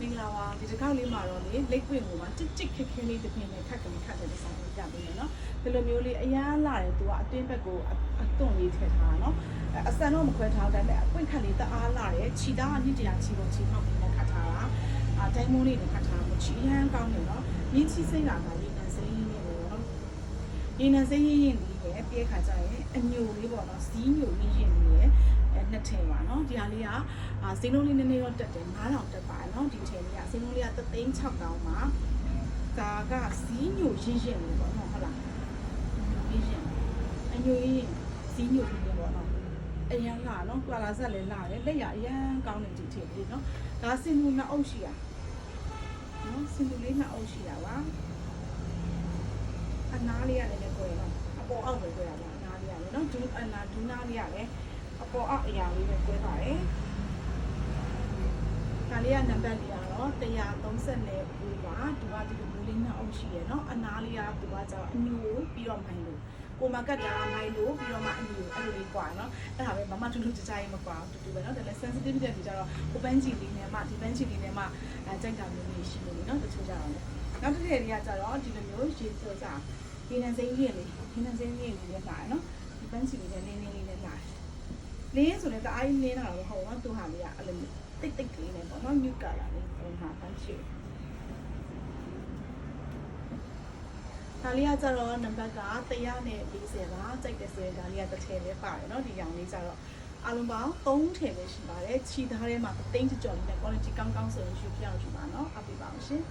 မင်္ဂလာပါဒီတစ်ခေါက်လေးမှာတော့လေလိတ်ပွင့်ကိုပါတစ်တစ်ခက်ခဲလေးတစ်ပင်နဲ့ခက်ကနေခက်တဲ့ဒီဇိုင်းကိုပြပေးမယ်နော်ဒီလိုမျိုးလေးအရန်လာတယ်သူကအတင်းဘက်ကိုအသွန်လေးထည့်ထားတာနော်အစံတော့မခွဲထားဘူးဒါပေမဲ့အပွင့်ခက်လေးတအားလာတယ်ခြိသားကနှစ်တရာခြိပေါ်ခြိပေါက်ပြီးနဲ့ခတ်ထားတာအာဒိုင်မွန်းလေးနဲ့ခတ်ထားတာခြိရန်ကောင်းတယ်နော်ရင်းချီစိတ်လာတာရေနံစိမ့်ရင်းနေတယ်နော် ရေနံစိမ့်ရင်းရင်းလေးပဲပြဲခါကြရင်အညိုလေးပေါ့နော်စီးညိုရင်းရင်းလေးရဲ့အဲနှစ်ထည်ပါနော်ဒီဟာလေးကအာစိမ့်လုံးလေးနည်းနည်းတော့တက်တယ်9000တက်ပါတယ်နော်ဒီထည်လေးကစိမ့်လုံးလေးက3သိန်း6000မှာဒါကစီးညိုရင်းရင်းလေးပေါ့နော်ဟုတ်လားရင်းရင်းအညိုရင်းစီးညိုရင်းရင်းပေါ့နော်အရန်လာနော်ကွာလာဆက်လည်းလာတယ်လက်ရအရန်ကောင်းတဲ့ဒီထည်လေးနော်ဒါစင်လူနှစ်အုပ်ရှိတာနော်စင်လူလေးနှစ်အုပ်ရှိတာပါ အနားလေးရတယ်လည်းကွယ်တော့အပေါ်အောက်ပဲကွယ်ရမှာအနားလေးရတယ်နော်ဒူးအနားဒူးနားလေးရတယ်အပေါ်အောက်အရာလေးပဲကွယ်ပါတယ်ဒါလေးကနံပါတ်လေးကတော့134ဘူးပါသူကဒီလိုဘူးလေးနှစ်အောင်ရှိရယ်နော်အနားလေးကသူကကြောင့်အညိုပြီးတော့မိုင်းလို့ကိုမကတ်တာမိုင်းလို့ပြီးတော့မှအညိုအဲ့လိုလေးကွာနော်အဲ့ဒါပဲမမထူးထူးကြကြရေးမကွာတူတူပဲနော်ဒါလည်း sensitive တဲ့သူကြတော့ကိုပန်းချီလေးနဲ့မှဒီပန်းချီလေးနဲ့မှအဲကြိုက်တာမျိုးတွေရှိနေတယ်နော်တချို့ကြတော့ နောက်တစ်ထည့်လေးကကျတော့ဒီလိုမျိုးရေဆိုကြဒီနံစိမ်းကြီးလေးဒီနံစိမ်းကြီးလေးလည်းလာရနော်ဒီပန်းချီလေးနဲ့နင်းနင်းလေးနဲ့လာလင်းဆိုလည်းတအားကြီးလင်းတာတော့မဟုတ်ဘူးနော်သူဟာလေးကအဲ့လိုတိတ်တိတ်ကလေးနဲ့ပေါ့နော် new color လေးဟိုဟာပန်းချီ ဒါလေးကကြတော့နံပါတ်က140ပါကြိုက်တယ်ဆိုရင်ဒါလေးကတစ်ထည့်လေးပါတယ်เนาะဒီရောင်လေးကြတော့အလုံးပေါင်း3ထည့်ပဲရှိပါတယ်ခြိသားထဲမှာတိန်းကြော်လေးနဲ့ quality ကောင်းကောင်းဆိုရင်ယူပြအောင်ယူပါเนาะအပ်ပြပါအောင်ရှင်